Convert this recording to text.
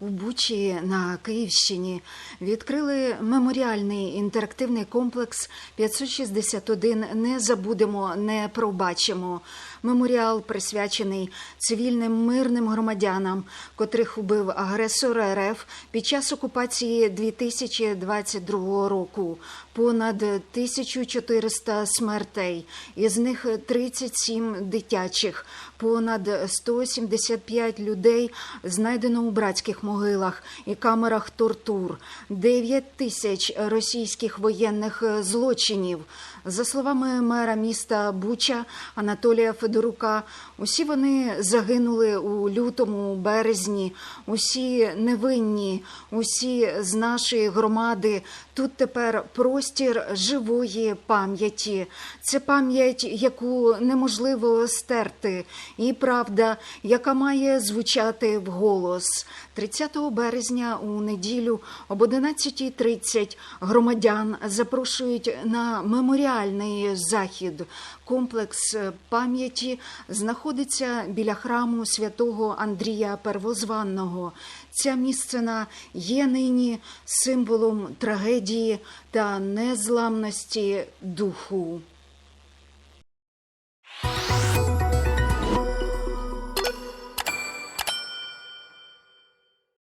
У Бучі на Київщині відкрили меморіальний інтерактивний комплекс 561 Не забудемо, не пробачимо. Меморіал присвячений цивільним мирним громадянам, котрих убив агресор РФ під час окупації 2022 року. Понад 1400 смертей, із них 37 дитячих, понад 175 людей знайдено у братських могилах і камерах тортур, 9 тисяч російських воєнних злочинів. За словами мера міста Буча Анатолія Федорука, усі вони загинули у лютому, березні, усі невинні, усі з нашої громади. Тут тепер простір живої пам'яті. Це пам'ять, яку неможливо стерти, і правда, яка має звучати вголос. 30 березня у неділю об 11.30 громадян запрошують на меморіальний захід. Комплекс пам'яті знаходиться біля храму святого Андрія Первозванного. Ця місцена є нині символом трагедії та незламності духу.